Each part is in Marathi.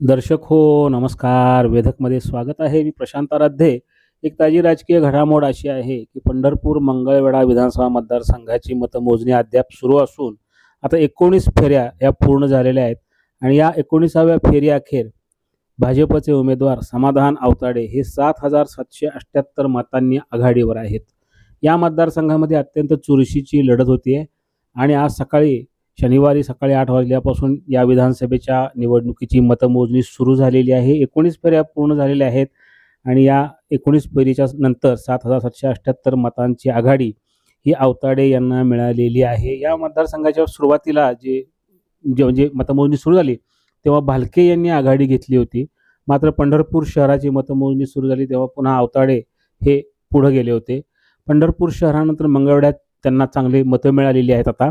दर्शक हो नमस्कार. वेधकमध्ये स्वागत आहे. मी प्रशांत आराध्ये. एक ताजी राजकीय घडामोड अशी आहे की पंढरपूर मंगळवेढा विधानसभा मतदारसंघाची मतमोजणी अद्याप सुरू असून आता एकोणीस फेऱ्या या पूर्ण झालेल्या आहेत आणि या एकोणीसाव्या फेरी अखेर भाजपचे उमेदवार समाधान आवताडे हे सात हजार सातशे अठ्ठ्याहत्तर मतांनी आघाडीवर आहेत. या मतदारसंघामध्ये अत्यंत चुरशीची लढत होती आहे आणि आज सकाळी शनिवारी सकाळी आठ वाजल्यापासून या विधानसभेच्या निवडणुकीची मतमोजणी सुरू झालेली आहे. एकोणीस फेऱ्या पूर्ण झालेल्या आहेत आणि या एकोणीस फेरीच्या नंतर सात हजार सातशे अठ्ठ्याहत्तर मतांची आघाडी ही आवताडे यांना मिळालेली आहे. या मतदारसंघाच्या सुरुवातीला जे जे म्हणजे मतमोजणी सुरू झाली तेव्हा भालके यांनी आघाडी घेतली होती. मात्र पंढरपूर शहराची मतमोजणी सुरू झाली तेव्हा पुन्हा आवताडे हे पुढे गेले होते. पंढरपूर शहरानंतर मंगळवड्यात त्यांना चांगली मतं मिळालेली आहेत आता.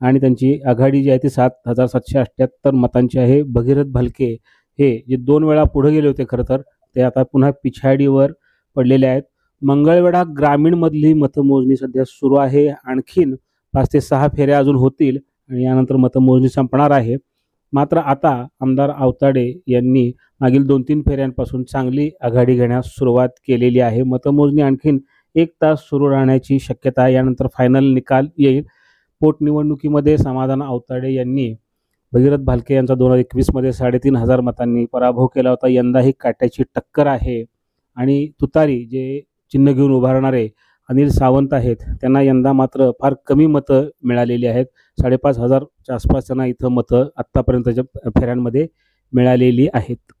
आणि त्यांची आघाडी जी आहे ती सात हजार सातशे अठ्ठ्याहत्तर मतांची आहे. भगीरथ भालके हे जे दोन वेळा पुढे गेले होते खरं तर ते आता पुन्हा पिछाडीवर पडलेले आहेत. मंगळवेढा ग्रामीणमधली मतमोजणी सध्या सुरू आहे. आणखीन पाच ते सहा फेऱ्या अजून होतील आणि यानंतर मतमोजणी संपणार आहे. मात्र आता आमदार आवताडे यांनी मागील दोन तीन फेऱ्यांपासून चांगली आघाडी घेण्यास सुरुवात केलेली आहे. मतमोजणी आणखीन एक तास सुरू राहण्याची शक्यता आहे. यानंतर फायनल निकाल येईल. पोटनिवडणुकीमध्ये समाधान आवताडे यांनी भगीरथ भालके यांचा दोन हजार एकवीसमध्ये साडेतीन हजार मतांनी पराभव केला होता. यंदाही काट्याची टक्कर आहे. आणि तुतारी जे चिन्ह घेऊन उभारणारे अनिल सावंत आहेत त्यांना यंदा मात्र फार कमी मतं मिळालेली आहेत. साडेपाच हजारच्या आसपास त्यांना इथं मतं आत्तापर्यंतच्या फेऱ्यांमध्ये मिळालेली आहेत.